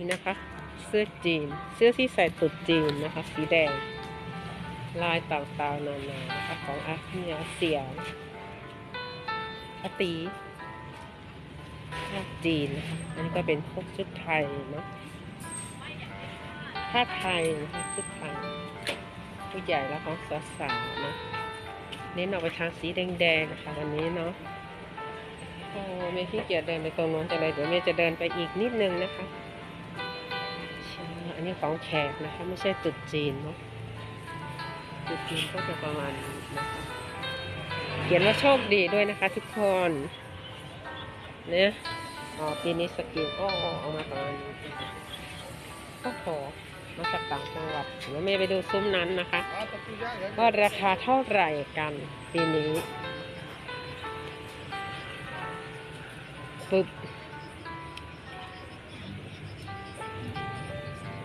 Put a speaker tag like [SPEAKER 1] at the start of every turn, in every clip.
[SPEAKER 1] นี่นะคะ เสื้อจีน เสื้อที่ใส่ตุดจีนนะคะ สีแดง ลายต่างๆนานานะคะของอาเซียเสียงอตีชาจีนนะคะอันนี้ก็เป็นพวกชุดไทยเนาะผ้าไทยนะคะชุดไทยผู้ใหญ่แล้วของสาวๆเนาะเน้นออกไปทางสีแดงๆนะคะวันนี้เนาะโอ้เมย์ขี้เกียจเดินไปตรงนู้นจะเลยเดี๋ยวเมย์จะเดินไปอีกนิดนึงนะคะ อันนี้ของแขกนะคะ ไม่ใช่ตุดจีนเนาะตุดจีนก็จะประมาณนี้นะคะ เขียนว่าโชคดีด้วยนะคะทุกคนเนี่ยอ๋อปีนี้สกิลก็ออกมาประมาณนี้ก็ขอมาจากต่างจังหวัดเดี๋ยวเมย์ไปดูซุ้มนั้นนะคะว่าราคาเท่าไหร่กันปีนี้ปึ๊บ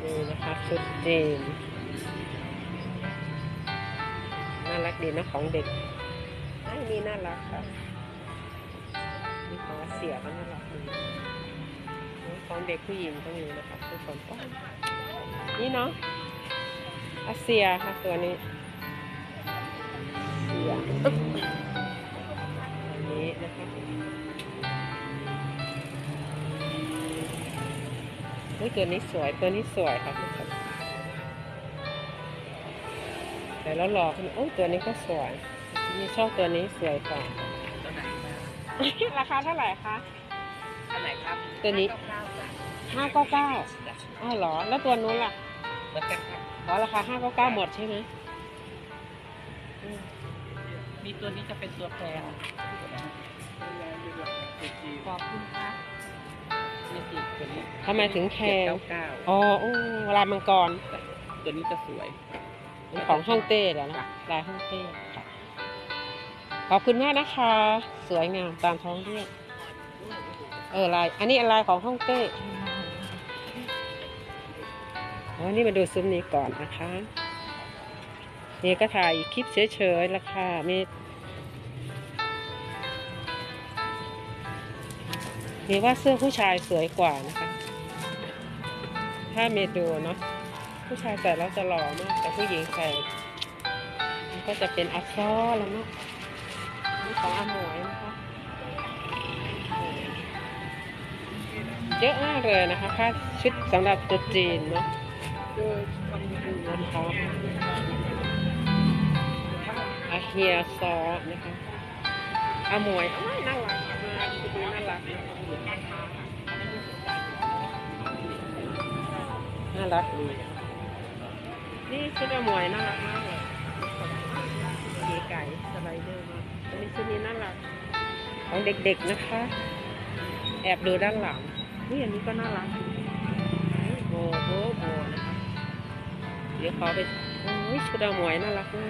[SPEAKER 1] นี่นะคะชุดจีนน่ารักดีนะของเด็กไอ้นี่น่ารักค่ะนี่ของเสียก็น่ารักดีของเด็กผู้หญิงก็มีนะคะทุกคนป้อนนี่เนาะอาเซียค่ะตัวนี้เสียอันนี้นะคะ อุ้ยตัวนี้สวยตัวนี้สวยครับทุกคนแต่แล้วรอขึ้นโอ้ยตัวนี้ก็สวยนี่ชอบตัวนี้สวยกว่าราคาเท่าไหร่คะ
[SPEAKER 2] อันไหนครับ
[SPEAKER 1] ตัวนี้ห้าเก้าเก้าอ้าวเหรอ แล้วตัวนู้นล่ะ
[SPEAKER 2] เหมือนกันครับ
[SPEAKER 1] อ๋อราคาห้าเก้าเก้าหมดใช่ไหมอืม
[SPEAKER 2] มีตัวนี้จะเป็นตัวแพงขอบคุณค รับนี่สิตัวนี้
[SPEAKER 1] ทำไมถึงแพง
[SPEAKER 2] เก้าเก้า
[SPEAKER 1] อ๋อโอ้ลายมังกร
[SPEAKER 2] ตัวนี้จะสวย
[SPEAKER 1] เป็นของฮ่องเต้เหรอนะลายฮ่องเต้ค่ะ ขอบคุณมากนะคะ สวยงามตามท้องเรื่องเออลาย อันนี้ลายของฮ่องเต้อ๋อนี่มาดูซุ้มนี้ก่อนนะคะ นี่ก็ถ่ายคลิปเฉยๆละค่ะมี มีว่าเสื้อผู้ชายสวยกว่านะคะ ถ้าเมดูเนาะผู้ชายใส่แล้วจะหล่อมาก แต่ผู้หญิงใส่มันก็จะเป็นอัซซ้อแล้วเนาะนี่ของอาหมวยนะคะเยอะมากเลยนะคะค่าชุดสำหรับตัวจีนเนาะนะคะอาเฮียซอนะคะ อามวยน่ารักมากชุดนี้น่ารักน่ารักดีนี่ชุดอามวยน่ารักมากเลยเก๋ไก่สไลเดอร์มาอันนี้ชุดนี้น่ารัก ของเด็กๆนะคะ แอบดูด้านหลัง นี่อันนี้ก็น่ารักโบโบโบนะคะ เดี๋ยวขอไปโอ้ยชุดอามวยน่ารักมาก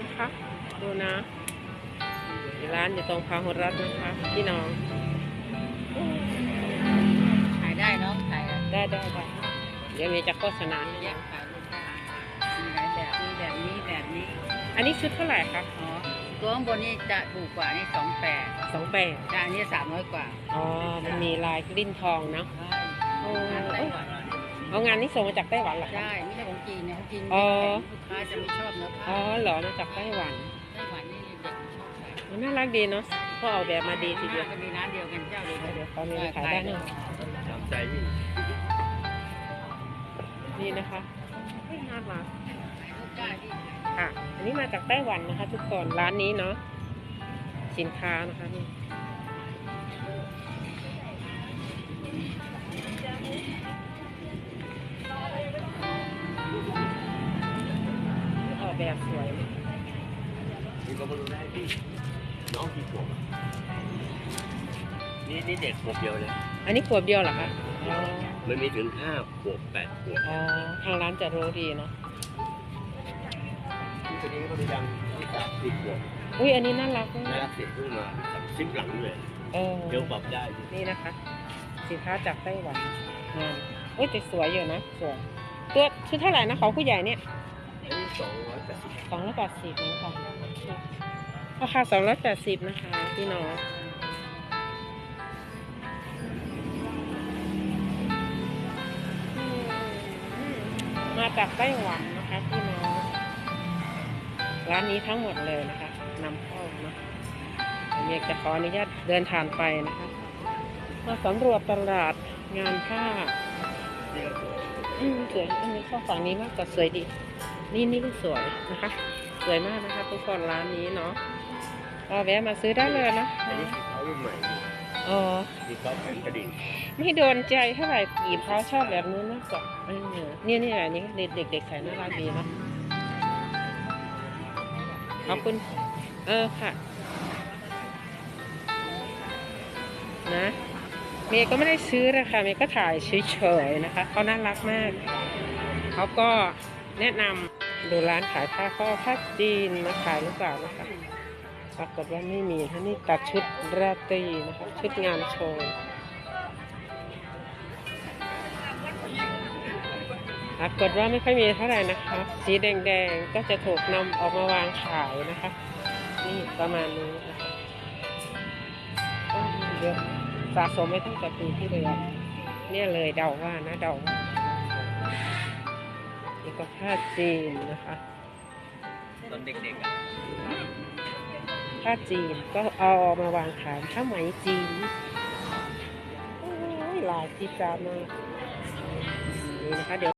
[SPEAKER 1] นะคะดูนะ ร้านอยู่ตรงพาหุรัตน์นะคะพี่น้อง
[SPEAKER 2] ขายได้เนาะขาย
[SPEAKER 1] ได้ได้ได้เดี๋ยวมีจะโฆษณาให้
[SPEAKER 2] แย
[SPEAKER 1] ดู
[SPEAKER 2] กขายลูกค้ามีหลายแบบมีแบบนี้แบบนี้
[SPEAKER 1] อันนี้ชุดเท่าไหร่คะ
[SPEAKER 2] อ๋อตัวข้างบนนี่จะถูกกว่านี่สองแปด
[SPEAKER 1] สองแปด
[SPEAKER 2] แต่อันนี้สามร้อยกว่า
[SPEAKER 1] อ๋อ มันมีลายลิ้นทองเนาะ
[SPEAKER 2] ใช่
[SPEAKER 1] โอ้
[SPEAKER 2] งานไต้หวัน
[SPEAKER 1] เอางานนี้ส่งมาจากไต้หวันเหรอคะ
[SPEAKER 2] ใช่ไม่ใช่ของจีนนะของจีน
[SPEAKER 1] อ๋อ
[SPEAKER 2] ลูกค้าจะไม่ชอบเนื้อ
[SPEAKER 1] อ๋
[SPEAKER 2] ผ้า
[SPEAKER 1] อเหรอมาจากไต้หวัน
[SPEAKER 2] ไต้หวันนี่
[SPEAKER 1] มันน่ารักดีเนาะก็ออกแบบมาดีทีเดียว
[SPEAKER 2] จะมีร้านเดียวกันเจ้าเดียวกัน
[SPEAKER 1] เดี๋ยวเขามีขายได้เนอะ
[SPEAKER 2] ตามใจพี่
[SPEAKER 1] นี่นะคะเฮ้ยน่ารัก
[SPEAKER 2] ลูกค้าที่
[SPEAKER 1] ค่ะอันนี้มาจากไต้หวันนะคะ ทุกคนร้านนี้เนาะสินค้านะคะนี่ออกแบบสวย
[SPEAKER 3] นี่ก็มาดูได้พี่ น้องกี่ขวบอะนี่นี่เด็กขวบเดียวเลย
[SPEAKER 1] อันนี้ขวบเดียวเหรอคะอ๋อ
[SPEAKER 3] มันมีถึงห้าขวบแปดขวบ
[SPEAKER 1] อ๋อทางร้านจะรู้ดีเนาะ
[SPEAKER 3] ที่ตัวนี้ก็มีดังที่สามสี่ขวบ
[SPEAKER 1] อุ้ยอันนี้น่ารักมา
[SPEAKER 3] น่ากรักเสียขึ้นมาซิปหลังเลย
[SPEAKER 1] เออ
[SPEAKER 3] เดี๋ยวปรับได้
[SPEAKER 1] นี่นะคะ สินค้าจากไต้หวันงานโอ้ยแต่สวยอยู่นะสวยตัวชุดเท่าไหร่นะของผู้ใหญ่เนี่ย
[SPEAKER 3] อันนี้สองร้อยแปดสิบ
[SPEAKER 1] สองร้อยแปดสิบนะคะ ราคาสองร้อยแปดสิบนะคะพี่น้องมาจากไต้หวันนะคะพี่น้องร้านนี้ทั้งหมดเลยนะคะนำเข้านะเมียจะขออนุญาตเดินทางไปนะคะมาสำรวจตลาดงานผ้าอืมสวยอันนี้ข้อฝั่งนี้มากกว่าสวยดี นี่นี่ก็สวยนะคะ สวยมากนะคะทุกคนร้านนี้เนาะ ก็แวะมาซื้อได้เลยนะ
[SPEAKER 3] อันนี้สีเขารุ่นใหม่
[SPEAKER 1] อ๋อ
[SPEAKER 3] สีเขาแผ่นกระดิ่ง
[SPEAKER 1] ไม่โดนใจเท่าไหร่กีบเขาชอบแบบนู้นมากกว่าเออเนี่ยเนี่ยอันนี้เด็กๆใส่น่ารักดีเนาะขอบคุณเออค่ะ นะเมย์ก็ไม่ได้ซื้อนะคะเมย์ก็ถ่ายเฉยๆนะคะเขาน่ารักมากเขาก็แนะนำดูร้านขายผ้าเขาเอาผ้าจีนมาขายหรือเปล่านะคะ ปรากฏว่าไม่มีท่านี่ตัดชุดราตรีนะคะชุดงานโชว์ปรากฏว่าไม่ค่อยมีเท่าไหร่นะคะสีแดงๆก็จะถูกนำออกมาวางขายนะคะ นี่ประมาณนี้นะคะก็มีเยอะสะสมไว้ตั้งแต่ปีที่แล้วเนี่ยเลยเดาว่านะเดาว่านี่ก็ผ้าจีนนะคะ
[SPEAKER 3] ตอนเด็กๆอะ
[SPEAKER 1] ผ้าจีน ก็เอาออกมาวางขายผ้าไหมจีนโอ้ยหลายจีจามากนี่นะคะเดี๋ยว